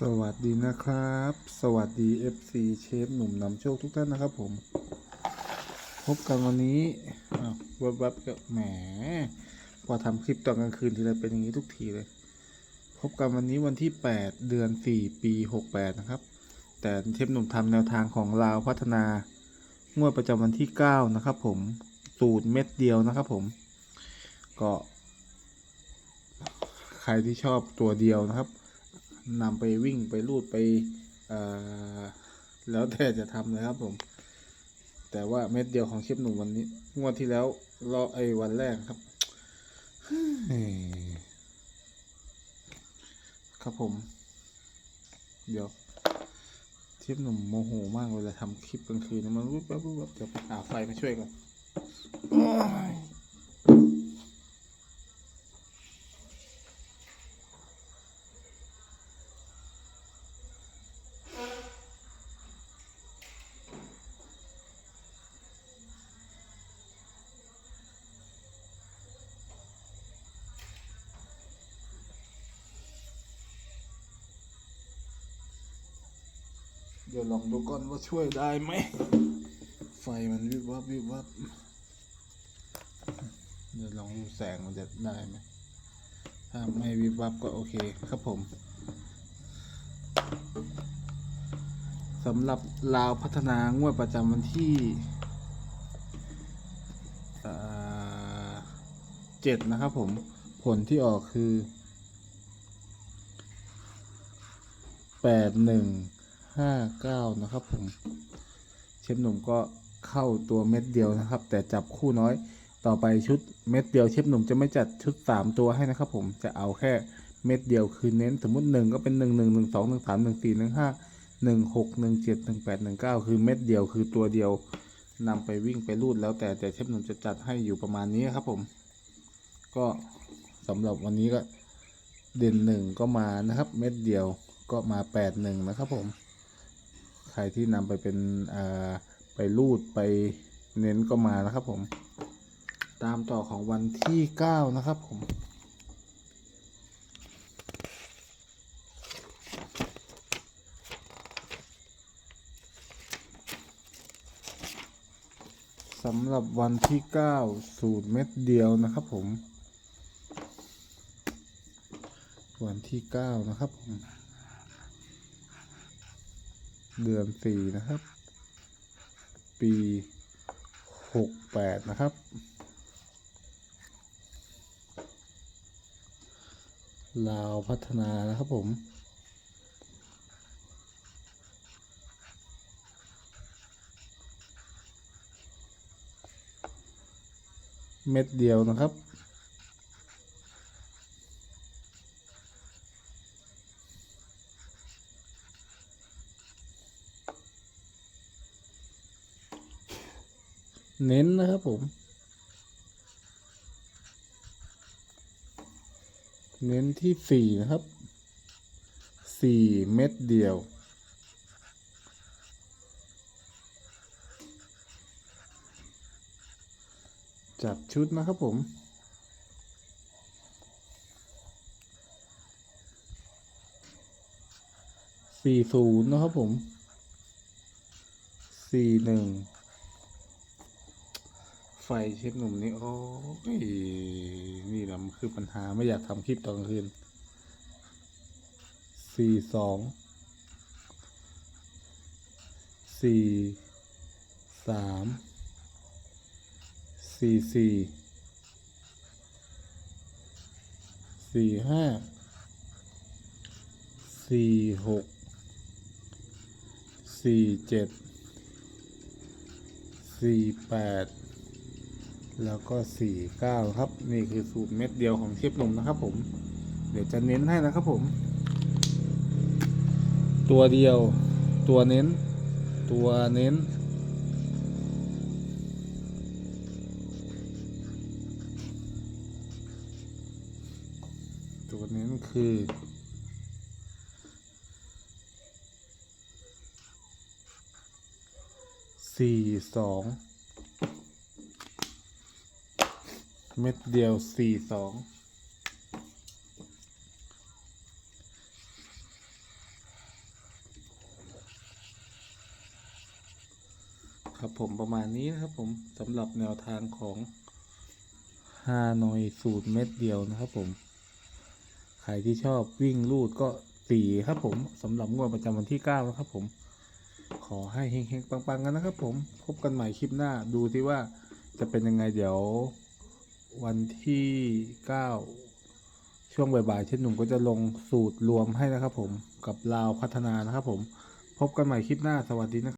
สวัสดีนะครับ สวัสดี FC เชฟหนุ่มนำโชคทุกท่านนะครับผม พบกันวันนี้อ้าววับก็แหม พอทำคลิปตอนกลางคืนทีไรเป็นอย่างนี้ทุกทีเลย พบกันวันนี้วันที่ 8 เดือน 4 ปี 68 นะครับ แต่เชฟหนุ่มทำแนวทางของลาวพัฒนางวดประจำวันที่ 9 นะครับผม สูตรเม็ดเดียวนะครับผม ก็ ใครที่ชอบตัวเดียวนะครับ นำไปวิ่งไปรูดไปแล้วแต่จะทำเลยครับผม แต่ว่าเม็ดเดียวของเชฟหนุ่มวันนี้ งวดที่แล้วรอไอ้วันแรกครับ ครับผม เดี๋ยวเชฟหนุ่มโมโหมากเวลาทำคลิปกลางคืนมันรูปแบบรูปแบบเดี๋ยวไปหาไฟมาช่วยกันโอ้ย ดี๋ยวลองดูก่อนว่าช่วยได้ไหม ไฟมันวิบวับวิบวับเดี๋ยวลองดูแสงมันจะได้ไหม ถ้าไม่วิบวับก็โอเคครับผมสำหรับลาวพัฒนางวดประจำวันที่เจ็ดนะครับผม ผลที่ออกคือแปดหนึ่ง ห้าเก้านะครับผมเชฟหนุ่มก็เข้าตัวเม็ดเดียวนะครับ แต่จับคู่น้อยต่อไปชุดเม็ดเดียวเชฟหนุ่มจะไม่จัดชุดสามตัวให้นะครับ ผมจะเอาแค่เม็ดเดียวคือเน้นสมมติหนึ่งก็เป็นหนึ่งหนึ่งหนึ่งสองหนึ่งสามหนึ่งสี่หนึ่งห้าหนึ่งหกหนึ่งเจ็ดหนึ่งแปดหนึ่งเก้าคือเม็ดเดียวคือตัวเดียวนำไปวิ่งไปรูดแล้วแต่แต่เชฟหนุ่มจะจัดให้อยู่ประมาณนี้ครับผม ก็สำหรับวันนี้ก็เด่นหนึ่งก็มานะครับ เม็ดเดียวก็มาแปดหนึ่งนะครับผม ใครที่นำไปเป็นไปรูดไปเน้นก็มานะครับผม ตามต่อของวันที่เก้านะครับผมสำหรับวันที่เก้าสูตรเม็ดเดียวนะครับผม วันที่เก้านะครับผม เดือนสี่นะครับ ปีหกแปดนะครับ ลาวพัฒนานะครับผมเม็ดเดียวนะครับ เน้นนะครับผม เน้นที่สี่นะครับสี่เม็ดเดียว จับชุดนะครับผมสี่ศูนย์นะครับผมสี่หนึ่ง ไฟเชฟหนุ่มนี่โอ้ยนี่แหละมันคือปัญหาไม่อยากทำคลิปตอนกลางคืนสี่สองสี่สามสี่สี่สี่ห้าสี่หกสี่เจ็ดสี่แปด แล้วก็สี่เก้าครับ นี่คือสูตรเม็ดเดียวของเชฟหนุ่มนะครับผม เดี๋ยวจะเน้นให้นะครับผม ตัวเดียว ตัวเน้น ตัวเน้น ตัวเน้นคือสี่สอง เม็ดเดียวสี่สองครับผมประมาณนี้นะครับผมสำหรับแนวทางของฮานอยสูตรเม็ดเดียวนะครับผม ใครที่ชอบวิ่งลูดก็สี่ครับผมสำหรับงวดประจำวันที่เก้านะครับผม ขอให้เฮงๆปังๆกันนะครับผม พบกันใหม่คลิปหน้าดูที่ว่าจะเป็นยังไงเดี๋ยว วันที่ 9 ช่วงบ่ายๆเช่นหนุ่มก็จะลงสูตรรวมให้นะครับผมกับลาวพัฒนานะครับผม พบกันใหม่คลิปหน้าสวัสดีนะครับ